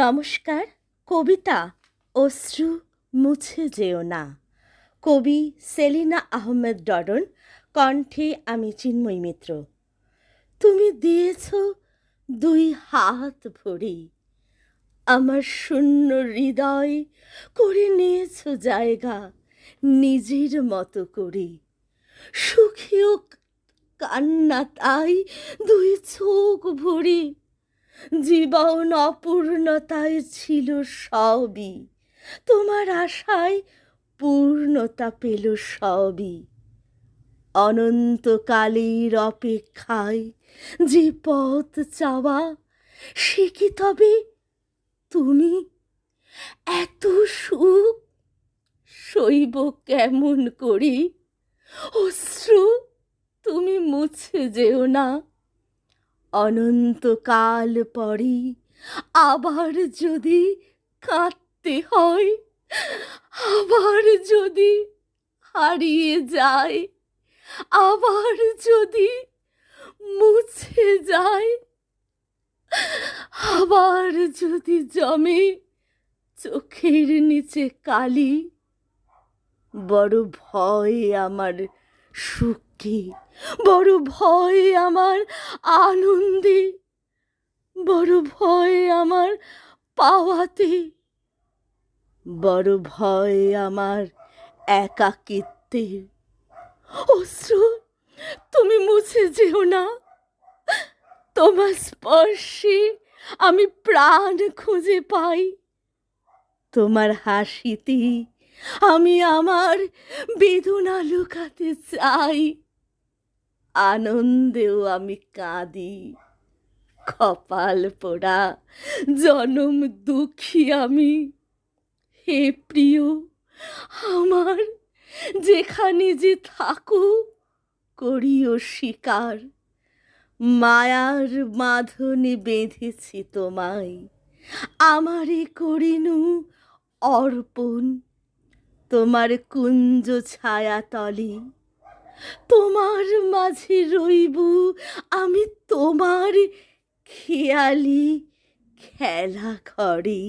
নমস্কার, কবিতা অশ্রু মুছে যেও না। কবি সেলিনা আহমেদ ডডন কণ্ঠে আমি চিন্ময় মিত্র। তুমি দিয়েছ দুই হাত ভরি, আমার শূন্য হৃদয় করে নিয়েছ জায়গা নিজের মতো করে। সুখীও কান্না তাই দুই চোখ ভরি জীবন অপূর্ণতায় ছিল সবই। তোমার আশায় পূর্ণতা পেল সবই। অনন্তকালের অপেক্ষায় যে পথ চাওয়া, সে কি তবে তুমি? এত সুখ শৈব কেমন করি? অশ্রু, তুমি মুছে যেও না। অনন্তকাল পরে আবার যদি কাঁদতে হয়, আবার যদি হারিয়ে যায়, আবার যদি মুছে যায়, আবার যদি জমে চোখের নিচে কালি, বড় ভয় আমার সুখে বড় ভয় আমার আনন্দে, বড় ভয় আমার পাওয়াতে, বড় ভয় আমার একাকিত্বে। অশ্রু, তুমি মুছে যেও না। তোমার স্পর্শে আমি প্রাণ খুঁজে পাই। তোমার হাসিতে আমি আমার বেদনা লুকাতে চাই। আনন্দেও আমি কাঁদি। কপাল পোড়া, জনম দুঃখী আমি। হে প্রিয়, আমার যেখানে যে থাকো করিও শিকার মায়ার মাধনে বেঁধেছি তোমায়। আমারে করিনু অর্পণ, তোমার কুঞ্জ ছায়া তলে তোমার মাঝে রইব আমি তোমার খেয়ালি খেলা ঘরে।